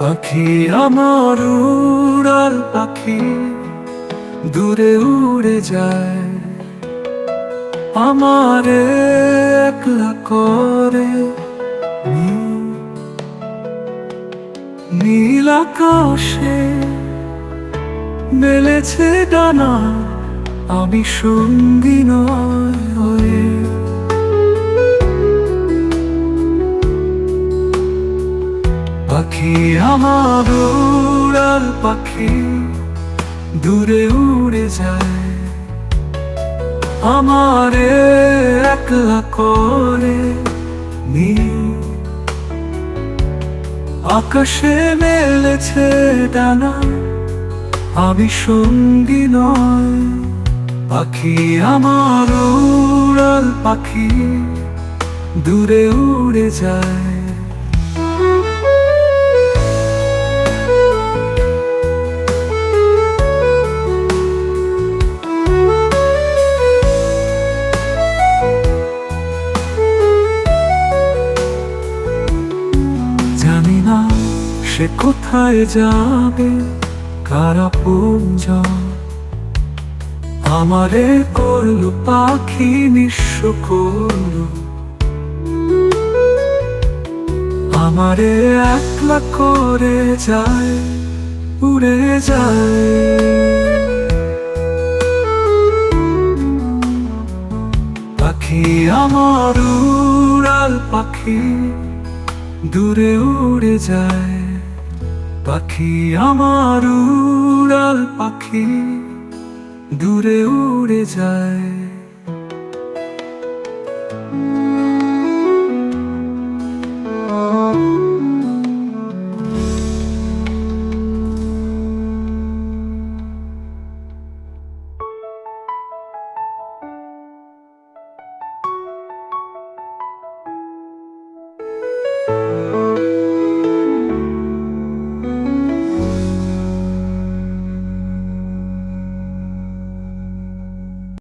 পাখি আমার উড়াল পাখি, দূরে উড়ে যায়। আমার একলা করে নীল আকাশে মেলেছে ডানা, আমি সঙ্গী নয় হয়ে আমার উড়াল পাখি দূরে উড়ে যায়। আমার একলা করে আকাশে মেলেছে ডানা। আমি সঙ্গী নয়, পাখি আমার উড়াল পাখি দূরে উড়ে যায়। না, সে কোথায় যাবে? কারা পুঞ্জ আমারে করল পাখি নিঃস্ব করল। আমারে একলা করে যায়, উড়ে যায়। পাখি আমার উড়াল পাখি। দূরে উড়ে যায়। পাখি আমার উড়াল পাখি দূরে উড়ে যায়।